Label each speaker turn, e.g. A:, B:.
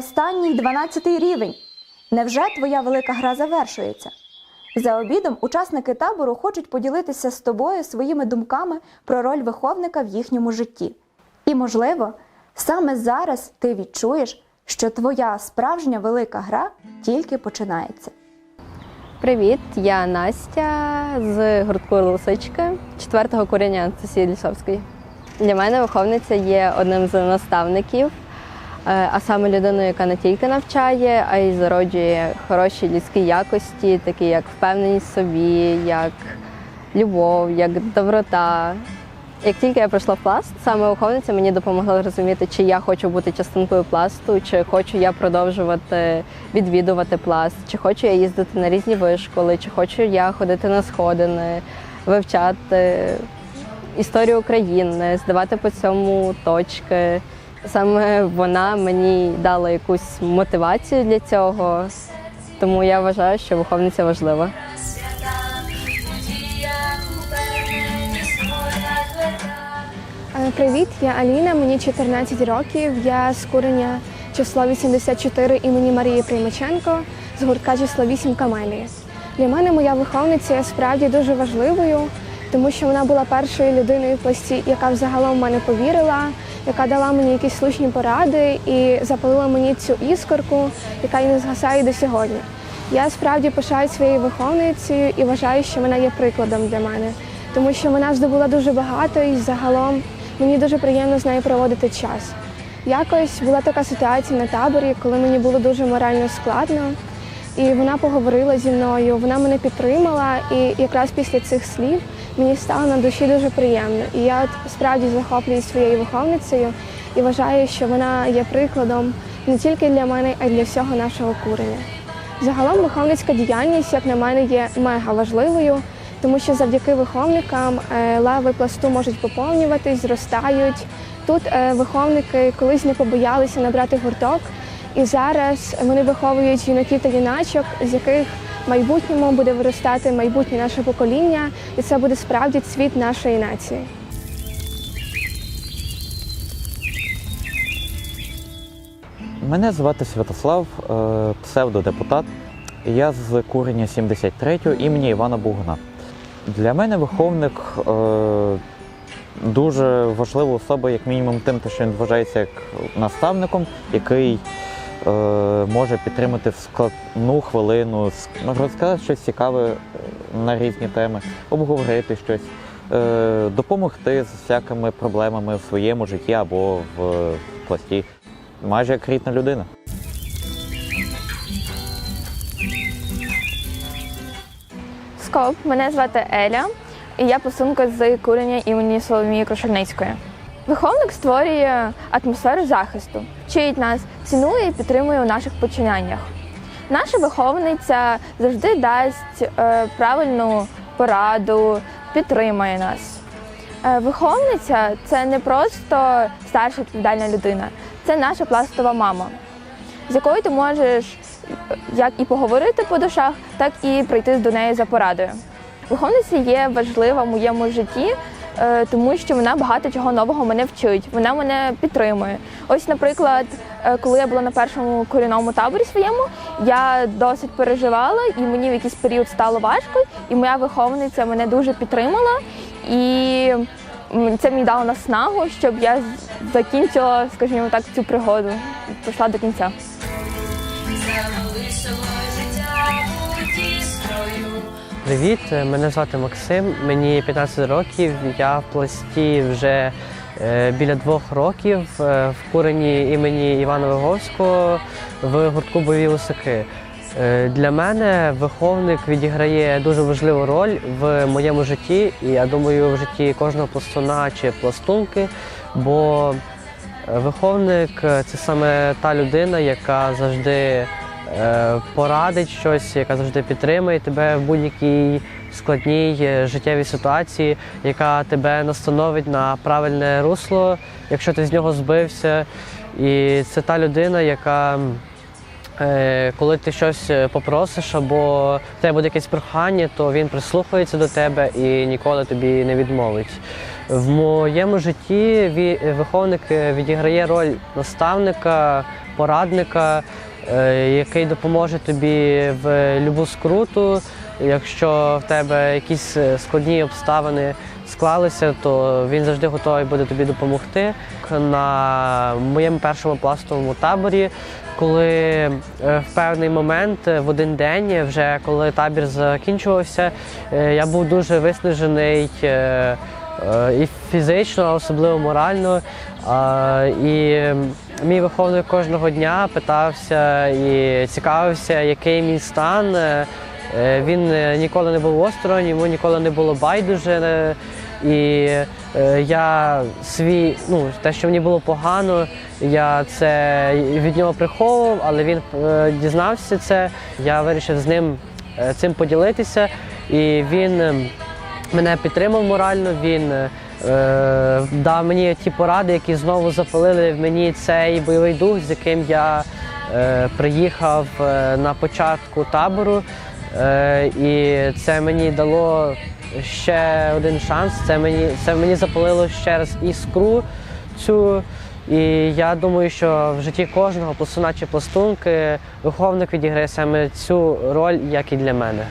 A: останній 12-й рівень. Невже твоя велика гра завершується? За обідом учасники табору хочуть поділитися з тобою своїми думками про роль виховника в їхньому житті. І, можливо, саме зараз ти відчуєш, що твоя справжня велика гра тільки починається.
B: Привіт, я Настя з гуртку Лисички, четвертого коріння Анастасії Лісовської. Для мене виховниця є одним з наставників, а саме людиною, яка не тільки навчає, а й зароджує хороші людські якості, такі як впевненість в собі, як любов, як доброта. Як тільки я прийшла в пласт, саме виховниця мені допомогла зрозуміти, чи я хочу бути частинкою пласту, чи хочу я продовжувати відвідувати пласт, чи хочу я їздити на різні вишколи, чи хочу я ходити на сходини, вивчати історію України, здавати по цьому точки. Саме вона мені дала якусь мотивацію для цього, тому я вважаю, що виховниця важлива.
C: Е, Привіт, я Аліна, мені 14 років. Я з курення число 84 імені Марії Приймаченко з гуртка число 8 Камелії. Для мене моя виховниця є справді дуже важливою, тому що вона була першою людиною в пласті, яка взагалом в мене повірила, яка дала мені якісь слушні поради і запалила мені цю іскорку, яка і не згасає до сьогодні. Я справді пишаю своєю виховницею і вважаю, що вона є прикладом для мене, тому що вона здобула дуже багато і загалом мені дуже приємно з нею проводити час. Якось була така ситуація на таборі, коли мені було дуже морально складно, і вона поговорила зі мною, вона мене підтримала, і якраз після цих слів мені стало на душі дуже приємно. І я справді захоплююсь своєю виховницею і вважаю, що вона є прикладом не тільки для мене, а й для всього нашого курення. Загалом виховницька діяльність, як на мене, є мега важливою, тому що завдяки виховникам е, лави пласту можуть поповнюватись, зростають. Тут е, виховники колись не побоялися набрати гурток, і зараз вони виховують юнаків та юначок, з яких майбутньому буде виростати майбутнє наше покоління, і це буде справді цвіт нашої нації.
D: Мене звати Святослав, е, псевдодепутат. Я з курення 73-го імені Івана Бугуна. Для мене виховник е, дуже важлива особа, як мінімум, тим, що він вважається як наставником, який може підтримати в складну хвилину, ну, розказати щось цікаве е, на різні теми, обговорити щось, е, допомогти з всякими проблемами в своєму житті або в пласті майже як рідна людина.
E: Скоп, мене звати Еля, і я посунка з курення імені Соломії Крушельницької. Виховник створює атмосферу захисту, вчить нас, цінує і підтримує у наших починаннях. Наша виховниця завжди дасть е, правильну пораду, підтримає нас. Е, виховниця це не просто старша відповідальна людина, це наша пластова мама, з якою ти можеш е, як і поговорити по душах, так і прийти до неї за порадою. Виховниця є важлива в моєму житті, тому що вона багато чого нового мене вчить, вона мене підтримує. Ось, наприклад, е, коли я була на першому корінному таборі своєму, я досить переживала, і мені в якийсь період стало важко, і моя виховниця мене дуже підтримала. І це мені дало наснагу, щоб я закінчила, скажімо так, цю пригоду, пройшла до кінця.
F: Привіт, е, мене звати Максим, мені 15 років. Я в пласті вже е, біля двох років е, в курені імені Івана Виговського в гуртку бойові лисаки. Е, Для мене виховник відіграє дуже важливу роль в моєму житті, і я думаю, в житті кожного пластуна чи пластунки, бо виховник це саме та людина, яка завжди порадить щось, яка завжди підтримує тебе в будь-якій складній е, життєвій ситуації, яка тебе настановить на правильне русло, якщо ти з нього збився. І це та людина, яка е, коли ти щось е, попросиш або в тебе буде якесь прохання, то він прислухається до тебе і ніколи тобі не відмовить. В моєму житті виховник е, відіграє роль наставника, порадника, е, який допоможе тобі в будь-яку скруту. Якщо в тебе якісь е, складні обставини склалися, то він завжди готовий буде тобі допомогти. На моєму першому пластовому таборі, коли е, в певний момент е, в один день, вже коли табір закінчувався, е, я був дуже виснажений е, е, і фізично, особливо морально. І мій виховник кожного дня питався і цікавився, який мій стан. Е, е, Він е, ніколи не був осторонь, йому ніколи не було байдуже. І я свій, ну, те, що мені було погано, я це від нього приховував, але він дізнався це. Я вирішив з ним цим поділитися. І він мене підтримав морально. Він е, дав мені ті поради, які знову запалили в мені цей бойовий дух, з яким я е, приїхав е, на початку табору. Е, і це мені дало ще один шанс. Це мені, це мені запалило ще раз іскру цю. І я думаю, що в житті кожного пластуна чи пластунки виховник відіграє саме цю роль, як і для мене.